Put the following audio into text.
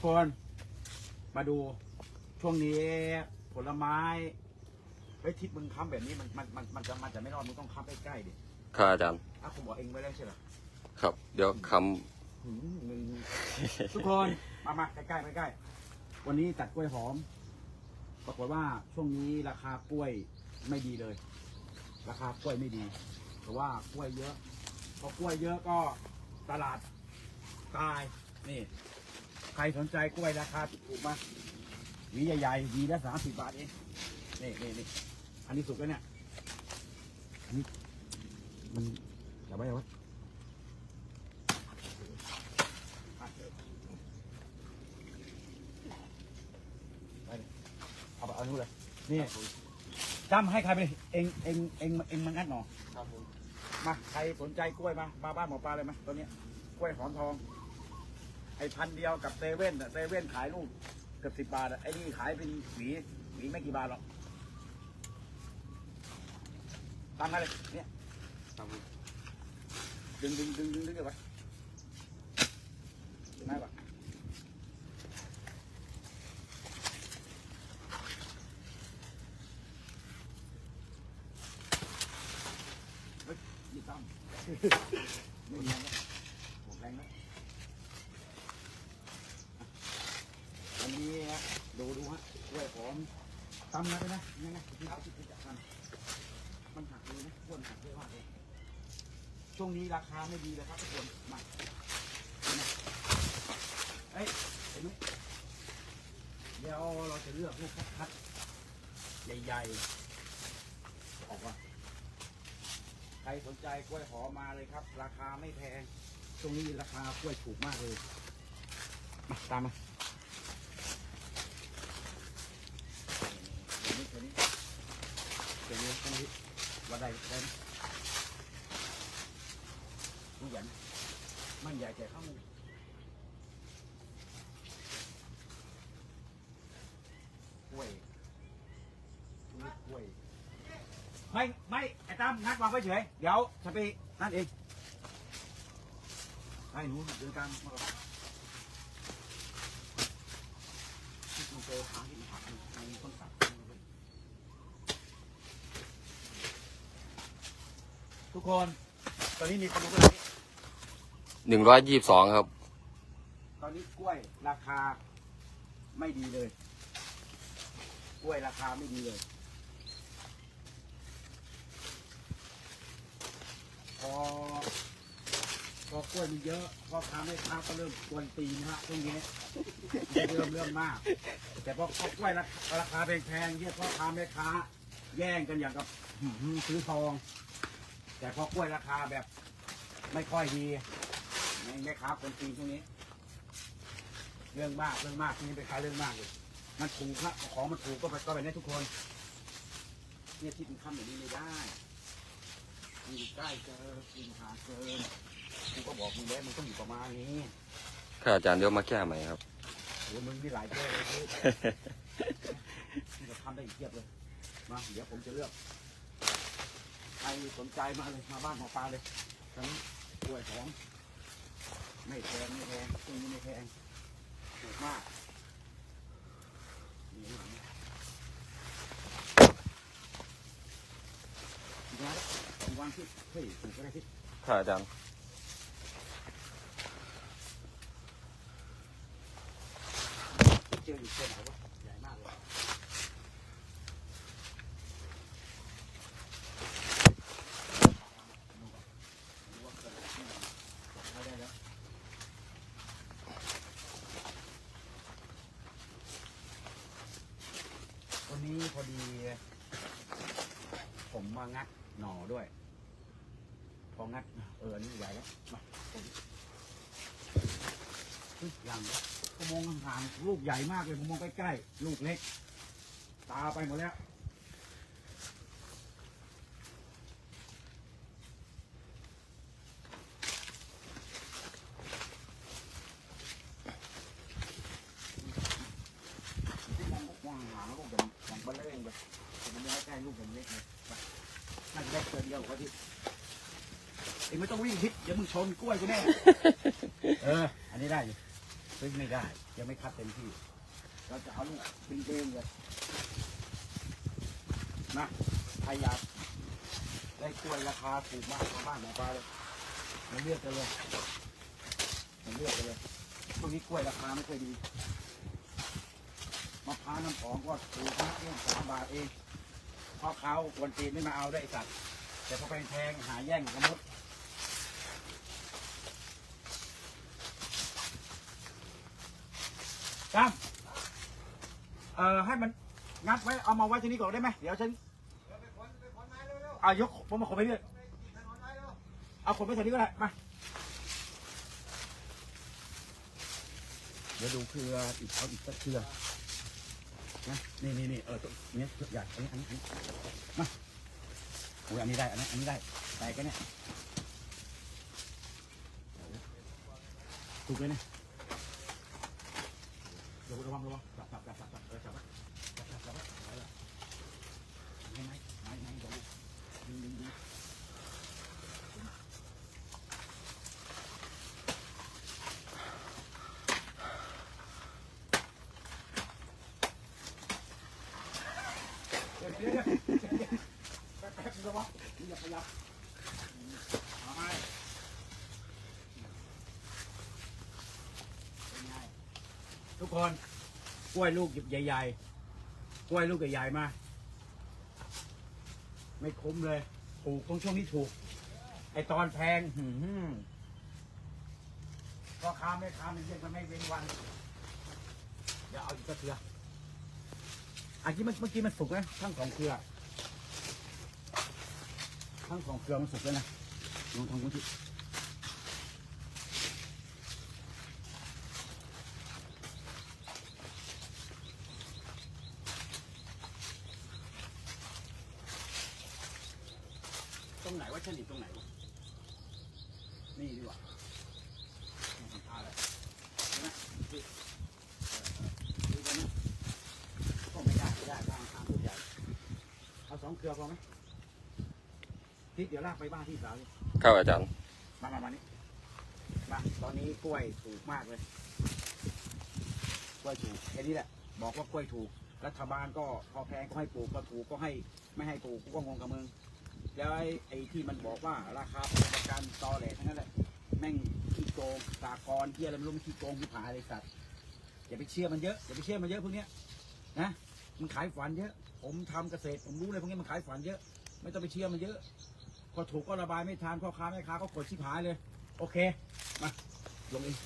กคน มาดูช่วงนี้ผลไม้ไอ้ยทิศมึงค้ำแบบนี้มันมันมันมันจะมันจะไม่รอดมึงต้องค้ำใกล้ๆดิครับอาจารย์ อะผมบอกเองไว้แล้วใช่เหรอครับ เดี๋ยวคหืมมึงทุกคนมามาใกล้ๆใกล้ๆวันนี้ตัดกล้วยหอม ปรากฏว่าช่วงนี้ราคากล้วยไม่ดีเลย ราคากล้วยไม่ดีเพราะว่ากล้วยเยอะพอกล้วยเยอะก็ตลาดตายนี่ ใครสนใจกล้วยราคาถูกๆมาหวีใหญ่ๆหวีละสามสิบบาทเองนี่นี่นี่อันนี้สุกแล้วเนี่ยอันนี้มันอย่าไว้เอาไว้ไปเลยเอาไปเอานู้นเลยนี่จำให้ใครไปเองเองเองเองมางัดหนอำครับผมมาใครสนใจกล้วยมามาบ้านหมอปลาเลยไหมตัวเนี้ยกล้วยหอมทอง ไอ้พันเดียวกับเซเว่นเซเว่นขายลูกเกือบสิบบาทอะไอ้นี่ขายเป็นหวีหวีไม่กี่บาทหรอกตั้งมาเลยเนี่ยครับผมดึงดึงดึงดึงดึงเดี๋ยวไปได้ปะเฮ้ยยี่ตั้งแล้วหมดแรงแล้วอันนี้ฮะดูดูฮะกล้วยห อมตำนะไปนะยังไงที่ที่ที่จะทำมันหักเลยนะอ้วนหักเยอะมากเลยช่วงนี้ราคาไม่ดีเลยครับทุกคนมาเอ้ยเห็นไหมเดี๋ยวเราจะเลือกลูกคัดใหญ่ๆออกว่าใครสนใจกล้วยหอมมาเลยครับ ราคาไม่แพงช่วงนี้ราคากล้วยถูกมากเลย มาตามมาเดี๋ยวนี้เดี๋ยวนี้ เดี๋ยวนี้ต้องนี้วันใดได้ไหมผู้หญิงมันใหญ่แต่เข้างกล้วยนี่กล้วย ไม่ไม่ไอ้ตั้มนัดวางไว้เฉย เดี๋ยวจะไปนั่นเองให้หนูเดินตามมาก่อนที่มันเจอทางที่มันหักมันต้นสัก ทุกคน ตอนนี้มีคนรู้อะไรหนึ่งร้อยยี่สิบสองครับ ตอนนี้กล้วยราคาไม่ดีเลย กล้วยราคาไม่ดีเลย พอพอกล้วยมันเยอะพ่อค้าแม่ค้าก็เริ่มกวนตีนนะฮะตรงนี้เริ่มเริ่มมาก แต่พอพอกล้วยราคาราคาแพงๆเนี่ยพ่อค้าแม่ค้า แย่งกันอย่างกับหืมซื้อทอง แต่พอกล้วยราคาแบบไม่ค่อยดีแม่ค้าคนจีนพวกนี้ เรื่องมากเรื่องมากที่นี่เป็นค้าเรื่องมากเลยมันถูกนะของมันถูกก็ไปก็ไปได้ทุกคน เนี่ยที่มันทำแบบนี้ไม่ได้กินใกล้เกินกินห่างเกินกูก็บอกมึงแล้วมึงต้องอยู่ประมาณนี้ค่ะอาจารย์เดี๋ยวมาแก้ใหม่ครับโอ้มึงมีหลายเจ้าเลยพี่มึงจะทำได้อีกเทียบเลยมาเดี๋ยวผมจะเลือก ใครสนใจมาเลยมาบ้านหมอปลาเลยทั้งกล้วยหอมไม่แพงไม่แพงตรงนี้ไม่แพงถูกมากนี่ข้างหลังนะอีกแล้วผมวางที่เฮ้ยถูกก็ได้ที่ค่ะอาจารย์เจออยู่ตัวไหนวะใหญ่มากเลยเอาได้แล้ว วันนี้พอดี ผมมางัดหน่อด้วย พองัด เออนี่ใหญ่แล้วมาผมยังผมมองห่างๆลูกใหญ่มากเลยผมมองใกล้ๆลูกเล็ก ตาไปหมดแล้วมองกว้างหางลูกอย่างอย่างเบลเล่งแต่มันไม่ใกล้ลูกอย่างเล็กเลย ไปน่าจะได้เกินเดียวกว่าที่เองไม่ต้องวิ่งทิศเดี๋ยวมึงชนกล้วยกูแน่ เออ อันนี้ได้อยู่ซื้อไม่ได้ ยังไม่คัดเต็มที่ เราจะเอาลูกเป็นเบงเลยนะใครอยากได้กล้วยราคาถูกมากชาบ้านหมอปลาเลยมาเลือกกันเลยมาเลือกกันเลยช่วงนี้กล้วยราคาไม่ค่อยดีมะพร้าวน้ำหอมก็ถูกนะเรื่องสามบาทเองพ่อเขาควนตีนไม่มาเอาได้สัตว์ แต่พอแพงๆหาแย่งกันหมดจ้ามเอ่อให้มันงัดไว้เอามาไว้ที่นี่ก่อนได้ไหมเดี๋ยวฉันเอายกผมมาขนไปเรื่อยเอาขนไปแถวนี้ก็ได้มาเดี๋ยวดูเครืออีกเอาอีกสักเครือนะนี่นี่นี่เออตัวนี้อยากอันนี้อันนี้มา อ้ยอันนี้ได้ อันนี้อันนี้ได้แตกกันเนี่ยถูกเลยเนี่ยระวังระวังระวังจับจับจับจับจับเออจับไว้จับจับจับไว้เอาละไม่ไม่ไม่ไม่เดี๋ยวนะดึงดึงดึงเดี๋ยวเดี๋ยวเดี๋ยวเดี๋ยวแป๊บแป๊บระวังนี่ อย่าขยับเอาให้เป็นไงทุกคนกล้วยลูกใหญ่ๆกล้วยลูกใหญ่ๆมา ไม่คุ้มเลย ถูกตรงช่วงนี้ถูก ไอตอนแพงหืมก็ค้าไม่ค้ามันเรียกมันไม่เว้นวันเดี๋ยวเอาอีกสักเครืออันนี้มันเมื่อกี้มันสุกนะทั้งสองเครือ ทั้งสองเครือมันสุกแล้วนะลองทำกันที่ตรงไหนว่าฉันอยู่ตรงไหนวะนี่ดีกว่าเอาเลยนไหมนี่เออเออดูกันนะก็ไม่ได้ไม่ได้ทางทางผู้ใหญ่เอาสองเครือพอไหม ทิศเดี๋ยวลากไปบ้านที่สาวดิครับอาจารย์ มามามานี่มาตอนนี้กล้วยถูกมากเลย กล้วยถูกแค่นี้แหละ บอกว่ากล้วยถูก รัฐบาลก็พอแพงก็ให้ปลูกพอถูกก็ให้ไม่ให้ปลูกกูก็งงกับมึงแล้วไอ้ไอ้ที่มันบอกว่าราคาประกันตอแหลทั้งนั้นแหละแม่งขี้โกงสากรที่อะไรไม่รู้มันขี้โกงที่ผายเลยสัตว์อย่าไปเชื่อมันเยอะอย่าไปเชื่อมันเยอะพวกเนี้ยนะมันขายฝันเยอะ ผมทำเกษตรผมรู้เลยพวกนี้มันขายฝันเยอะ ไม่ต้องไปเชื่อมันเยอะ พอถูกก็ระบายไม่ทันพ่อค้าแม่ค้าก็กดชิบหายเลย โอเค มา ลงเอง